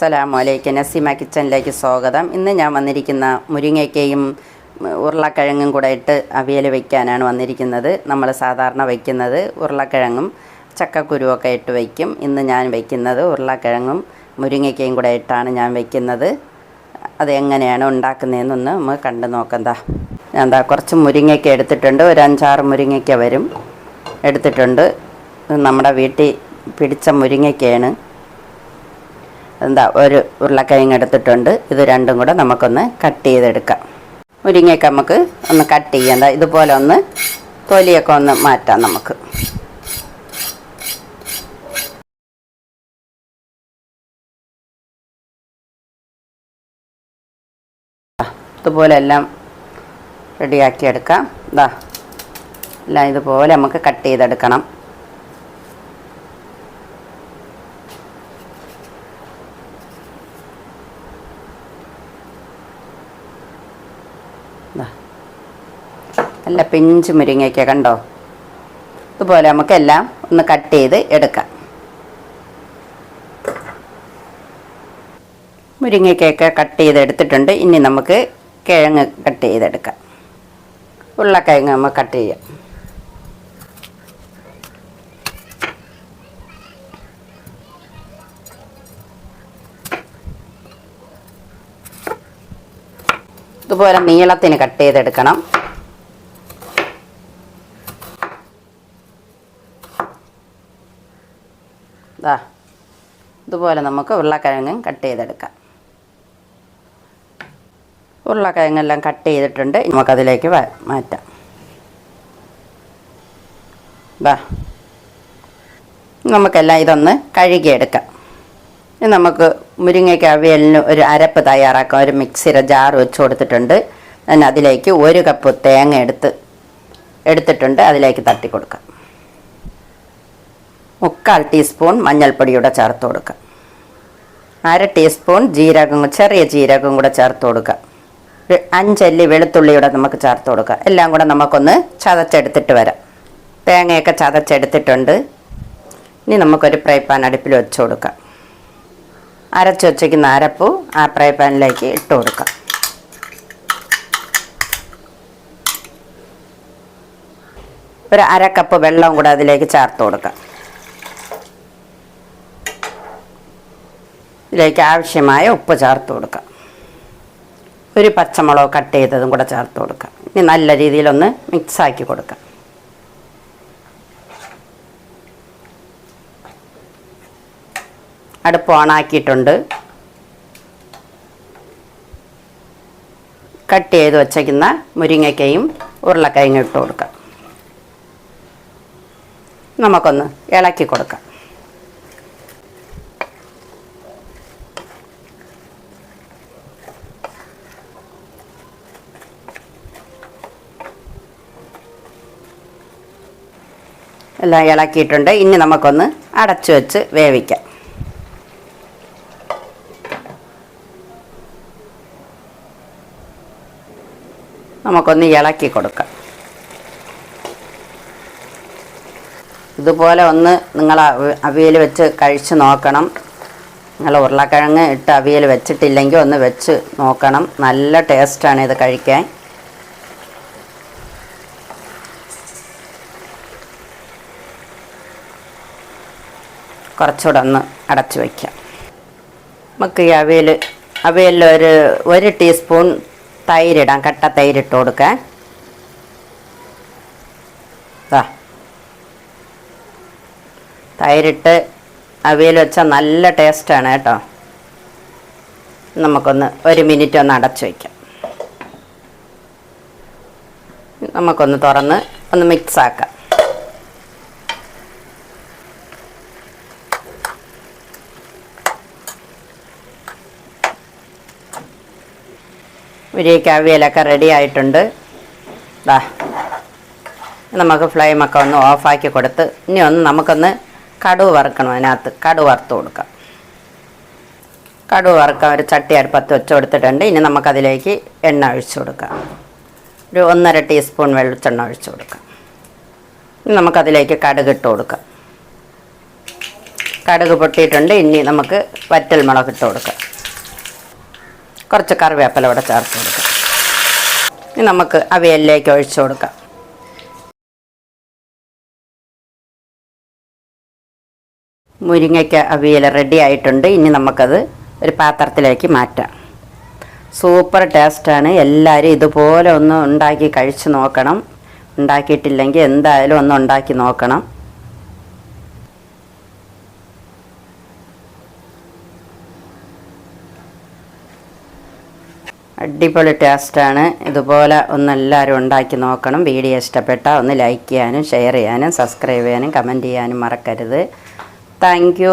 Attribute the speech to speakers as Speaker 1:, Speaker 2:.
Speaker 1: അസ്സലാമു അലൈക്കും. നസീമ കിച്ചണിലേക്ക് സ്വാഗതം. ഇന്ന് ഞാൻ വന്നിരിക്കുന്ന മുരിങ്ങയ്ക്കയും ഉരുളക്കിഴങ്ങും കൂടെ ഇട്ട് അവിയൽ വയ്ക്കാനാണ് വന്നിരിക്കുന്നത്. നമ്മൾ സാധാരണ വയ്ക്കുന്നത് ഉരുളക്കിഴങ്ങും ചക്കക്കുരുവൊക്കെ ഇട്ട് വയ്ക്കും ഇന്ന് ഞാൻ വയ്ക്കുന്നത് ഉരുളക്കിഴങ്ങും മുരിങ്ങയ്ക്കയും കൂടെ ഇട്ടാണ് ഞാൻ വയ്ക്കുന്നത് അത് എങ്ങനെയാണ് ഉണ്ടാക്കുന്നതെന്നൊന്ന് നമുക്ക് കണ്ടു നോക്കണ്ട എന്താ കുറച്ച് മുരിങ്ങയ്ക്ക എടുത്തിട്ടുണ്ട്. ഒരു അഞ്ചാറ് മുരിങ്ങയ്ക്ക വരും. എടുത്തിട്ടുണ്ട്. നമ്മുടെ വീട്ടിൽ പിടിച്ച മുരിങ്ങയ്ക്കയാണ് എന്താ ഒരു ഉരുളക്കിഴങ്ങ് എടുത്തിട്ടുണ്ട്. ഇത് രണ്ടും കൂടെ നമുക്കൊന്ന് കട്ട് ചെയ്തെടുക്കാം. മുരിങ്ങയൊക്കെ നമുക്ക് ഒന്ന് കട്ട് ചെയ്യാം. ഇതുപോലെ ഒന്ന് തൊലിയൊക്കെ ഒന്ന് മാറ്റാം നമുക്ക്. ഇതുപോലെ എല്ലാം റെഡിയാക്കി എടുക്കാം. ഇതാ എല്ലാം ഇതുപോലെ നമുക്ക് കട്ട് ചെയ്തെടുക്കണം. നല്ല പിഞ്ച് മുരിങ്ങയ്ക്ക കണ്ടോ? ഇതുപോലെ നമുക്കെല്ലാം ഒന്ന് കട്ട് ചെയ്ത് എടുക്കാം. മുരിങ്ങയ്ക്കൊക്കെ കട്ട് ചെയ്ത് എടുത്തിട്ടുണ്ട് ഇനി നമുക്ക് കിഴങ്ങ് കട്ട് ചെയ്തെടുക്കാം. ഉരുളക്കിഴങ്ങ് നമ്മൾ കട്ട് ചെയ്യാം. ഇതുപോലെ നീളത്തിന് കട്ട് ചെയ്തെടുക്കണം. ഇതുപോലെ നമുക്ക് ഉരുളക്കിഴങ്ങും കട്ട് ചെയ്തെടുക്കാം. ഉരുളക്കിഴങ്ങെല്ലാം കട്ട് ചെയ്തിട്ടുണ്ട്. നമുക്കതിലേക്ക് വ- മാറ്റാം. ദാ നമുക്കെല്ലാം ഇതൊന്ന് കഴുകിയെടുക്കാം. നമുക്ക് മുരിങ്ങയ്ക്ക് അവിയലിന് ഒരു അരപ്പ് തയ്യാറാക്കാം. ഒരു മിക്സിയുടെ ജാർ വെച്ച് കൊടുത്തിട്ടുണ്ട്. ഞാൻ അതിലേക്ക് ഒരു കപ്പ് തേങ്ങ എടുത്ത് എടുത്തിട്ടുണ്ട്. അതിലേക്ക് തട്ടി കൊടുക്കാം. മുക്കാൽ ടീസ്പൂൺ മഞ്ഞൾപ്പൊടിയൂടെ ചേർത്ത് കൊടുക്കാം. അര ടീസ്പൂൺ ജീരകം ചെറിയ ജീരകം കൂടെ ചേർത്ത് കൊടുക്കാം. അഞ്ചല്ലി വെളുത്തുള്ളിയുടെ നമുക്ക് ചേർത്ത് കൊടുക്കാം. എല്ലാം കൂടെ നമുക്കൊന്ന് ചതച്ചെടുത്തിട്ട് വരാം. തേങ്ങയൊക്കെ ചതച്ചെടുത്തിട്ടുണ്ട്. ഇനി നമുക്കൊരു ഫ്രൈ പാൻ അടുപ്പിൽ വെച്ച് കൊടുക്കാം. അരച്ച് വച്ചിരിക്കുന്ന അരപ്പ് ആ ഫ്രൈ പാനിലേക്ക് ഇട്ട് കൊടുക്കാം. ഒരു അര കപ്പ് വെള്ളം കൂടെ അതിലേക്ക് ചേർത്ത് കൊടുക്കാം. ഇതിലേക്ക് ആവശ്യമായ ഉപ്പ് ചേർത്ത് കൊടുക്കാം. ഒരു പച്ചമുളക് കട്ട് ചെയ്തതും കൂടെ ചേർത്ത് കൊടുക്കാം. ഇനി നല്ല രീതിയിലൊന്ന് മിക്സാക്കി കൊടുക്കാം. അടുപ്പ് ഓണാക്കിയിട്ടുണ്ട്. കട്ട് ചെയ്ത് വച്ചേക്കുന്ന മുരിങ്ങയ്ക്കയും ഉരുളക്കയും ഇട്ട് കൊടുക്കാം. നമുക്കൊന്ന് ഇളക്കി കൊടുക്കാം. എല്ലാം ഇളക്കിയിട്ടുണ്ട്. ഇനി നമുക്കൊന്ന് അടച്ചു വെച്ച് വേവിക്കാം. നമുക്കൊന്ന് ഇളക്കി കൊടുക്കാം. ഇതുപോലെ ഒന്ന് നിങ്ങൾ അവിയൽ വെച്ച് കഴിച്ച് നോക്കണം. നിങ്ങൾ ഉരുളക്കിഴങ്ങ് ഇട്ട് അവിയൽ വെച്ചിട്ടില്ലെങ്കിൽ ഒന്ന് വെച്ച് നോക്കണം. നല്ല ടേസ്റ്റാണ് ഇത് കഴിക്കാൻ. കുറച്ചുകൂടെ ഒന്ന് അടച്ചു വയ്ക്കാം. നമുക്ക് ഈ അവിയൽ അവിയലിൽ ഒരു ഒരു ടീസ്പൂൺ തൈരിടാം. കട്ട തൈരിട്ട് കൊടുക്കാൻ. തൈരിട്ട് അവിയൽ വെച്ചാൽ നല്ല ടേസ്റ്റാണ് കേട്ടോ. നമുക്കൊന്ന് ഒരു മിനിറ്റ് ഒന്ന് അടച്ചു വയ്ക്കാം നമുക്കൊന്ന് തുറന്ന് ഒന്ന് മിക്സ് ആക്കാം. ഉരിക്ക് അവിയലൊക്കെ റെഡി ആയിട്ടുണ്ട്. ദാ നമുക്ക് ഫ്ലെയിമൊക്കെ ഒന്ന് ഓഫാക്കി കൊടുത്ത് ഇനി ഒന്ന് നമുക്കൊന്ന് കടുവ് വറുക്കണം അതിനകത്ത്. കടുവ് വറുത്ത് കൊടുക്കാം. കടുവ് വറുക്കാൻ ഒരു ചട്ടി അടുപ്പത്ത് വെച്ച് കൊടുത്തിട്ടുണ്ട്. ഇനി നമുക്കതിലേക്ക് എണ്ണ ഒഴിച്ചു കൊടുക്കാം. ഒരു ഒന്നര ടീസ്പൂൺ വെളിച്ചെണ്ണ ഒഴിച്ചു കൊടുക്കാം. ഇനി നമുക്കതിലേക്ക് കടുക് ഇട്ട് കൊടുക്കാം. കടുക് പൊട്ടിയിട്ടുണ്ട്. ഇനി നമുക്ക് വറ്റൽ മുളക് ഇട്ട് കൊടുക്കാം. കുറച്ച് കറിവേപ്പില ഇവിടെ ചേർത്ത് കൊടുക്കാം. ഇനി നമുക്ക് അവിയലിലേക്ക് ഒഴിച്ചു കൊടുക്കാം. മുരിങ്ങയ്ക്ക അവിയൽ റെഡി ആയിട്ടുണ്ട്. ഇനി നമുക്കത് ഒരു പാത്രത്തിലേക്ക് മാറ്റാം. സൂപ്പർ ടേസ്റ്റാണ് എല്ലാവരും ഇതുപോലെ ഒന്ന് ഉണ്ടാക്കി കഴിച്ചു നോക്കണം. ഉണ്ടാക്കിയിട്ടില്ലെങ്കിൽ എന്തായാലും ഒന്ന് ഉണ്ടാക്കി നോക്കണം. അടിപൊളി ടേസ്റ്റാണ്. ഇതുപോലെ ഒന്ന് എല്ലാവരും ഉണ്ടാക്കി നോക്കണം. വീഡിയോ ഇഷ്ടപ്പെട്ടാൽ ഒന്ന് ലൈക്ക് ചെയ്യാനും ഷെയർ ചെയ്യാനും സബ്സ്ക്രൈബ് ചെയ്യാനും കമന്റ് ചെയ്യാനും മറക്കരുത്. താങ്ക്